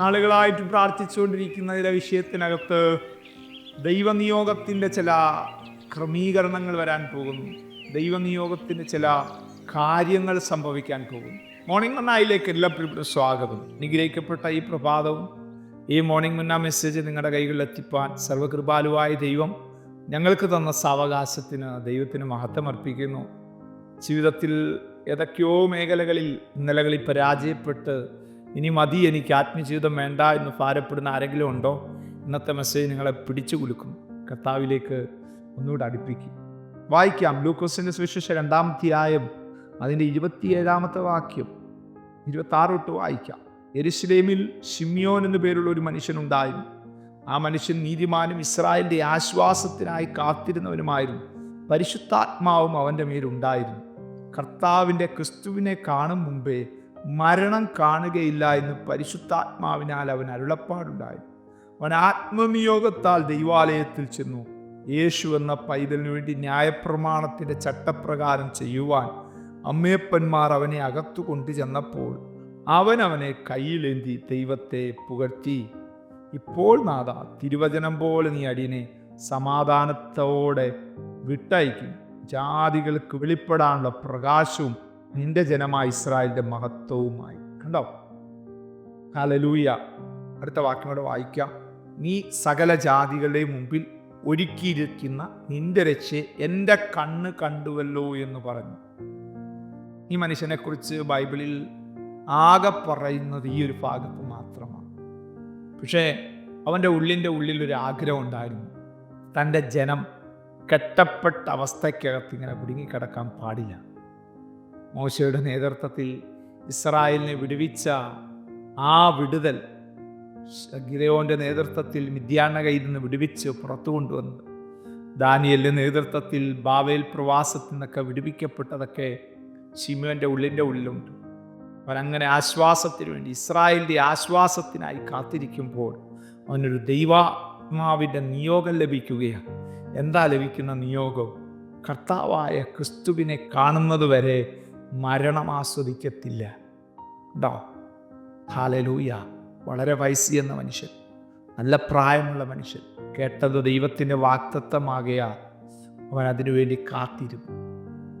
നാളുകളായിട്ട് പ്രാർത്ഥിച്ചുകൊണ്ടിരിക്കുന്ന ചില വിഷയത്തിനകത്ത് ദൈവനിയോഗത്തിന്റെ ചില ക്രമീകരണങ്ങൾ വരാൻ പോകുന്നു. ദൈവനിയോഗത്തിന്റെ ചില കാര്യങ്ങൾ സംഭവിക്കാൻ പോകുന്നു. മോർണിംഗ് മണ്ണായിലേക്ക് എല്ലാവർക്കും സ്വാഗതം. നിഗ്രഹിക്കപ്പെട്ട ഈ പ്രഭാതവും ഈ മോർണിംഗ് മന്ന മെസ്സേജ് നിങ്ങളുടെ കൈകളിൽ എത്തിപ്പാൻ സർവകൃപാലുവായ ദൈവം ഞങ്ങൾക്ക് തന്ന സാവകാശത്തിന് ദൈവത്തിന് മഹത്വം അർപ്പിക്കുന്നു. ജീവിതത്തിൽ ഏതൊക്കെയോ മേഖലകളിൽ ഇന്നലകളിൽ പരാജയപ്പെട്ട് ഇനി മതി എനിക്ക് ആത്മജീവിതം വേണ്ട എന്ന് ഭാരപ്പെടുന്ന ആരെങ്കിലും ഉണ്ടോ? ഇന്നത്തെ മെസ്സേജ് നിങ്ങളെ പിടിച്ചു കുലുക്കും. കർത്താവിലേക്ക് ഒന്നുകൂടെ അടുപ്പിക്കും. വായിക്കാം ലൂക്കോസിന്റെ സുവിശേഷ രണ്ടാമധ്യായം അതിന്റെ ഇരുപത്തിയേഴാമത്തെ വാക്യം. ഇരുപത്താറ് തൊട്ട് വായിക്കാം. എരുസലേമിൽ ഷിമ്യോൻ എന്നു പേരുള്ള ഒരു മനുഷ്യനുണ്ടായിരുന്നു ആ മനുഷ്യൻ നീതിമാനും ഇസ്രായേലിന്റെ ആശ്വാസത്തിനായി കാത്തിരുന്നവനുമായിരുന്നു. പരിശുദ്ധാത്മാവും അവന്റെ മേലുണ്ടായിരുന്നു കർത്താവിന്റെ ക്രിസ്തുവിനെ കാണും മുമ്പേ മരണം കാണുകയില്ല എന്ന് പരിശുദ്ധാത്മാവിനാൽ അവൻ അരുളപ്പാടുണ്ടായി. അവൻ ആത്മനിയോഗത്താൽ ദൈവാലയത്തിൽ ചെന്നു. യേശു എന്ന പൈതലിനു വേണ്ടി ന്യായപ്രമാണത്തിന്റെ ചട്ടപ്രകാരം ചെയ്യുവാൻ അമ്മയപ്പന്മാർ അവനെ അകത്തു കൊണ്ടു ചെന്നപ്പോൾ അവൻ അവനെ കയ്യിലേന്തി ദൈവത്തെ പുകഴ്ത്തി. ഇപ്പോൾ നാഥ തിരുവചനം പോലെ നീ അടിയനെ സമാധാനത്തോടെ വിട്ടയക്കും. ജാതികൾക്ക് വെളിപ്പെടാനുള്ള പ്രകാശവും നിന്റെ ജനമായ ഇസ്രായേലിന്റെ മഹത്വവുമായി. കണ്ടോ? ഹലലൂയ അടുത്ത വാക്കിനോട് വായിക്കാം. നീ സകല ജാതികളുടെയും മുമ്പിൽ ഒരുക്കിയിരിക്കുന്ന നിന്റെ രക്ഷയെ എന്റെ കണ്ണ് കണ്ടുവല്ലോ എന്ന് പറഞ്ഞു. ഈ മനുഷ്യനെക്കുറിച്ച് ബൈബിളിൽ ആകെ പറയുന്നത് ഈ ഒരു ഭാഗത്ത് മാത്രമാണ്. പക്ഷേ അവന്റെ ഉള്ളിന്റെ ഉള്ളിൽ ഒരു ആഗ്രഹം ഉണ്ടായിരുന്നു. തന്റെ ജനം കെട്ടപ്പെട്ട അവസ്ഥയ്ക്കകത്ത് ഇങ്ങനെ കുടുങ്ങിക്കിടക്കാൻ പാടില്ല. മോശയുടെ നേതൃത്വത്തിൽ ഇസ്രായേലിനെ വിടുവിച്ച ആ വിടുതൽ ഗിരയോന്റെ നേതൃത്വത്തിൽ മിഥ്യാന കയ്യിൽ നിന്ന് വിടുവിച്ച് പുറത്തു കൊണ്ടുവന്നത്. ദാനിയലിന്റെ നേതൃത്വത്തിൽ ബാവേൽ പ്രവാസത്തിൽ നിന്നൊക്കെ വിടുവിക്കപ്പെട്ടതൊക്കെ ഷിമുവിന്റെ ഉള്ളിന്റെ ഉള്ളിലുണ്ട്. അങ്ങനെ ആശ്വാസത്തിന് വേണ്ടി ഇസ്രായേലിന്റെ ആശ്വാസത്തിനായി കാത്തിരിക്കുമ്പോൾ അവനൊരു ദൈവാത്മാവിന്റെ നിയോഗം ലഭിക്കുകയാണ്. എന്താ ലഭിക്കുന്ന നിയോഗം? കർത്താവായ ക്രിസ്തുവിനെ കാണുന്നത് വരെ മരണം ആസ്വദിക്കത്തില്ല. ഉണ്ടോ ഹാലലൂയ വളരെ വയസ്സി എന്ന മനുഷ്യൻ. നല്ല പ്രായമുള്ള മനുഷ്യൻ. കേട്ടത് ദൈവത്തിന്റെ വാക്തത്വമാകയാൽ അവൻ അതിനുവേണ്ടി കാത്തിരുന്നു.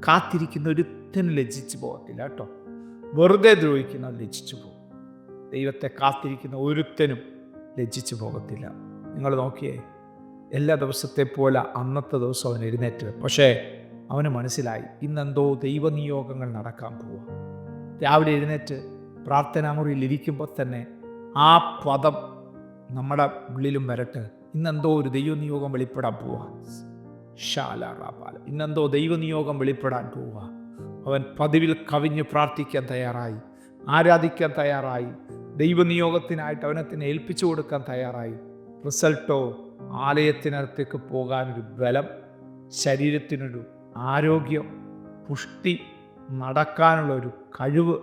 കാത്തിരിക്കുന്ന ഒരുത്തനും ലജ്ജിച്ചു പോകത്തില്ല കേട്ടോ വെറുതെ ദ്രോഹിക്കുന്നവൻ ലജ്ജിച്ചു പോകും. ദൈവത്തെ കാത്തിരിക്കുന്ന ഒരുത്തനും ലജ്ജിച്ചു പോകത്തില്ല. നിങ്ങൾ നോക്കിയേ എല്ലാ ദിവസത്തെ പോലെ അന്നത്തെ ദിവസം അവൻ എഴുന്നേറ്റ് പക്ഷേ അവന് മനസ്സിലായി ഇന്നെന്തോ ദൈവനിയോഗങ്ങൾ നടക്കാൻ പോവുക രാവിലെ എഴുന്നേറ്റ് പ്രാർത്ഥനാ മുറിയിൽ ഇരിക്കുമ്പോൾ തന്നെ ആ പദം നമ്മുടെ ഉള്ളിലും വരട്ടെ ഇന്നെന്തോ ഒരു ദൈവനിയോഗം വെളിപ്പെടാൻ പോവുക ഇന്നെന്തോ ദൈവനിയോഗം വെളിപ്പെടാൻ പോവുക അവൻ പതിവിൽ കവിഞ്ഞ് പ്രാർത്ഥിക്കാൻ തയ്യാറായി ആരാധിക്കാൻ തയ്യാറായി ദൈവനിയോഗത്തിനായിട്ട് അവനെ തന്നെ ഏൽപ്പിച്ചു കൊടുക്കാൻ തയ്യാറായി. റിസൾട്ടോ ആലയത്തിനകത്തേക്ക് പോകാനൊരു ബലം ശരീരത്തിനൊരു ആരോഗ്യം പുഷ്ടി നടക്കാനുള്ള ഒരു കഴിവ്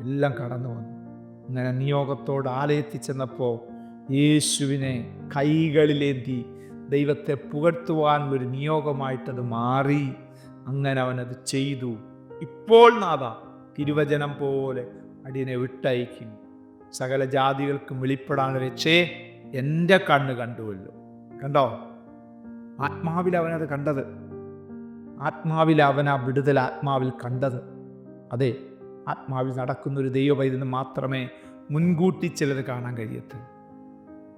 എല്ലാം കടന്നു വന്നു. അങ്ങനെ നിയോഗത്തോട് ആലയത്തിൽ ചെന്നപ്പോൾ യേശുവിനെ കൈകളിലേന്തി ദൈവത്തെ പുകഴ്ത്തുവാനുള്ളൊരു നിയോഗമായിട്ടത് മാറി. അങ്ങനെ അവനത് ചെയ്തു. ഇപ്പോൾ നാഥ തിരുവചനം പോലെ അടിയനെ വിട്ടയക്കും. സകല ജാതികൾക്കും വെളിപ്പെടാൻ വെച്ചേ എന്റെ കണ്ണ് കണ്ടുവല്ലോ. കണ്ടോ? ആത്മാവിൽ അവനത് കണ്ടത്. ആത്മാവിൽ അവൻ ആ വിടുതൽ ആത്മാവിൽ കണ്ടത്. അതെ ആത്മാവിൽ നടക്കുന്ന ഒരു ദൈവപൈതന് മാത്രമേ മുൻകൂട്ടി ചിലത് കാണാൻ കഴിയത്തുള്ളൂ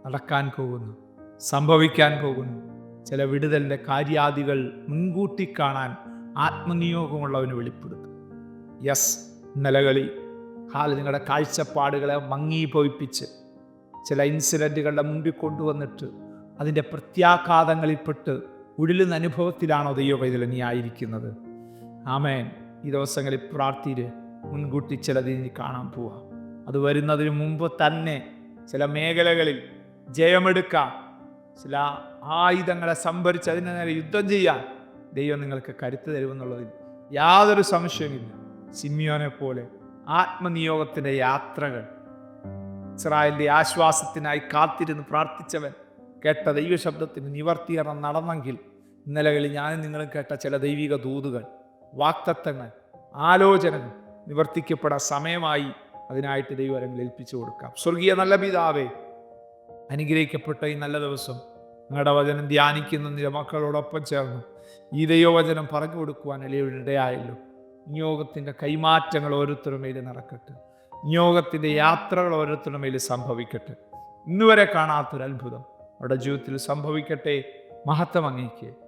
നടക്കാൻ പോകുന്നു സംഭവിക്കാൻ പോകുന്നു. ചില വിടുതലിന്റെ കാര്യാദികൾ മുൻകൂട്ടി കാണാൻ ആത്മനിയോഗമുള്ളവന് വെളിപ്പെടുത്തും. യെസ് നിലകളി. ഹാൽ നിങ്ങളുടെ കാഴ്ചപ്പാടുകളെ മങ്ങിപ്പോയിപ്പിച്ച് ചില ഇൻസിഡന്റുകളുടെ മുമ്പിൽ കൊണ്ടുവന്നിട്ട് അതിന്റെ പ്രത്യാഘാതങ്ങളിൽപ്പെട്ട് ഉഴലുന്ന അനുഭവത്തിലാണോ ദൈവപൈതൽ നീ ആയിരിക്കുന്നത്? ആമേൻ. ഈ ദിവസങ്ങളിൽ പ്രാർത്ഥിയിൽ മുൻകൂട്ടി ചിലത് നീ കാണാൻ പോവാം. അത് വരുന്നതിന് മുമ്പ് തന്നെ ചില മേഖലകളിൽ ജയമെടുക്കാം. ചില ആയുധങ്ങളെ സംഭരിച്ച് അതിനെ നേരെ യുദ്ധം ചെയ്യാൻ ദൈവം നിങ്ങൾക്ക് കരുത്ത് തരുമെന്നുള്ളതിൽ യാതൊരു സംശയമില്ല സിമിയോനെ പോലെ ആത്മനിയോഗത്തിന്റെ യാത്രകൾ. ഇസ്രായേലിന്റെ ആശ്വാസത്തിനായി കാത്തിരുന്ന് പ്രാർത്ഥിച്ചവൻ കേട്ട ദൈവശബ്ദത്തിന് നിവർത്തീകരണം നടന്നെങ്കിൽ ഇന്നലകളിൽ ഞാനും നിങ്ങളും കേട്ട ചില ദൈവിക ദൂതുകൾ വാക്തത്വങ്ങൾ ആലോചനകൾ നിവർത്തിക്കപ്പെടാൻ സമയമായി അതിനായിട്ട് ദൈവരങ്ങൾ ഏൽപ്പിച്ചു കൊടുക്കാം. സ്വർഗീയ നല്ല പിതാവേ അനുഗ്രഹിക്കപ്പെട്ട ഈ നല്ല ദിവസം നിങ്ങളുടെ വചനം ധ്യാനിക്കുന്ന നിന്റെ മക്കളോടൊപ്പം ചേർന്ന് ഈ ദൈവവചനം പറഞ്ഞു കൊടുക്കുവാൻ ഇടയായല്ലോ നിയോഗത്തിന്റെ കൈമാറ്റങ്ങൾ ഓരോരുത്തരുടെ മേൽ നടക്കട്ടെ. നിയോഗത്തിന്റെ യാത്രകൾ ഓരോരുത്തരുടെ മേൽ സംഭവിക്കട്ടെ. ഇന്നുവരെ കാണാത്തൊരത്ഭുതം അവരുടെ ജീവിതത്തിൽ സംഭവിക്കട്ടെ. മഹത്വം അങ്ങേക്ക്.